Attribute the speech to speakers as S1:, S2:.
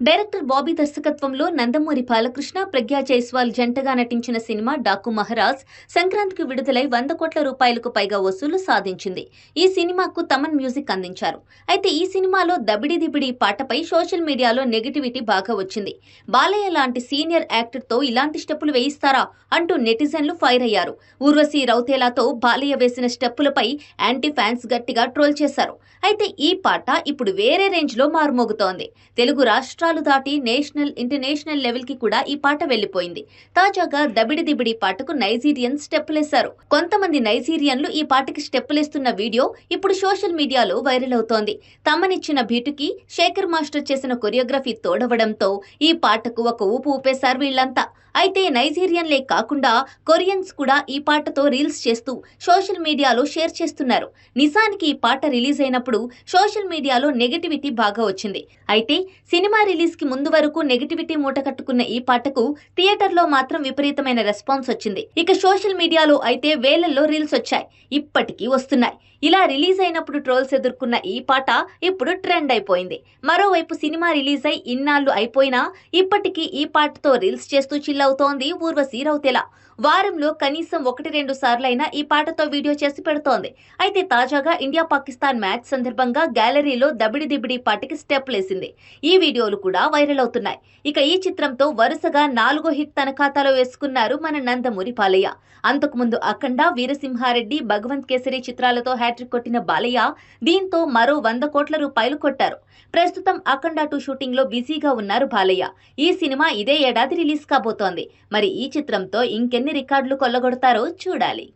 S1: Director Bobby దర్శకత్వంలో నందమూరి బాలకృష్ణ ప్రజ్ఞా జైస్వాల్ జంటగా నటించిన సినిమా డాకు మహారాజ్ సంక్రాంతికి విడుదలై వంద కోట్ల రూపాయలకు పైగా వసూలు సాధించింది. ఈ సినిమాకు తమన్ మ్యూజిక్ అందించారు. అయితే ఈ సినిమాలో దబిడి దిబిడి పాటపై సోషల్ మీడియాలో నెగిటివిటీ బాగా వచ్చింది. బాలయ్య లాంటి సీనియర్ యాక్టర్తో ఇలాంటి స్టెప్పులు వేయిస్తారా అంటూ నెటిజన్లు ఫైర్ అయ్యారు. ఊర్వశి రౌతేలాతో బాలయ్య వేసిన స్టెప్పులపై యాంటీ ఫ్యాన్స్ గట్టిగా ట్రోల్ చేశారు. అయితే ఈ పాట ఇప్పుడు వేరే రేంజ్లో మారుమోగుతోంది. తెలుగు రాష్ట్రాలు దాటి నేషనల్ ఇంటర్నేషనల్ లెవెల్కి కూడా ఈ పాట వెళ్ళిపోయింది తాజాగా దబిడి దిబిడి పాటకు నైజీరియన్ స్టెప్పులేశారు. కొంతమంది నైజీరియన్లు ఈ పాటకి స్టెప్పులేస్తున్న వీడియో ఇప్పుడు సోషల్ మీడియాలో వైరల్ అవుతోంది. తమనిచ్చిన బీటుకి శేఖర్ మాస్టర్ చేసిన కొరియోగ్రఫీ తోడవడంతో ఈ పాటకు ఒక ఊపు ఊపేశారు వీళ్ళంతా. అయితే నైజీరియన్లే కాకుండా కొరియన్స్ కూడా ఈ పాటతో రీల్స్ చేస్తూ సోషల్ మీడియాలో షేర్ చేస్తున్నారు. నిజానికి ఈ పాట రిలీజ్ అయినప్పుడు సోషల్ మీడియాలో నెగటివిటీ బాగా వచ్చింది. అయితే సినిమా రిలీజ్ రిలీజ్కి ముందు వరకు నెగిటివిటీ మూట కట్టుకున్న ఈ పాటకు థియేటర్లో మాత్రం విపరీతమైన రెస్పాన్స్ వచ్చింది. ఇక సోషల్ మీడియాలో అయితే వేలల్లో రీల్స్ వచ్చాయి. ఇప్పటికీ వస్తున్నాయి. ఇలా రిలీజ్ అయినప్పుడు ట్రోల్స్ ఎదుర్కొన్న ఈ పాట ఇప్పుడు ట్రెండ్ అయిపోయింది. మరోవైపు సినిమా రిలీజ్ అయి ఇన్నాళ్ళు అయిపోయినా ఇప్పటికీ ఈ పాటతో రీల్స్ చేస్తూ చిల్ అవుతోంది ఊర్వశి రౌతెల. వారంలో కనీసం ఒకటి రెండు సార్లైనా ఈ పాటతో వీడియో చేసి పెడుతోంది. అయితే తాజాగా ఇండియా పాకిస్తాన్ మ్యాచ్ సందర్భంగా గ్యాలరీలో దబిడి దిబిడి పాటకి స్టెప్ లేసింది ఈ వీడియోలు కూడా వైరల్ అవుతున్నాయి. ఇక ఈ చిత్రంతో వరుసగా నాలుగో హిట్ తన ఖాతాలో వేసుకున్నారు మన నందమూరి బాలయ్య. అంతకుముందు అఖండ వీరసింహారెడ్డి భగవంత్ కేసరి చిత్రాలతో హ్యాట్రిక్ కొట్టిన బాలయ్య దీంతో మరో వంద కోట్ల రూపాయలు కొట్టారు. ప్రస్తుతం అఖండ టూ షూటింగ్లో బిజీగా ఉన్నారు బాలయ్య. ఈ సినిమా ఇదే ఏడాది రిలీజ్ కాబోతోంది. మరి ఈ చిత్రంతో ఇంకెన్ని రికార్డులు కొల్లగొడతారో చూడాలి.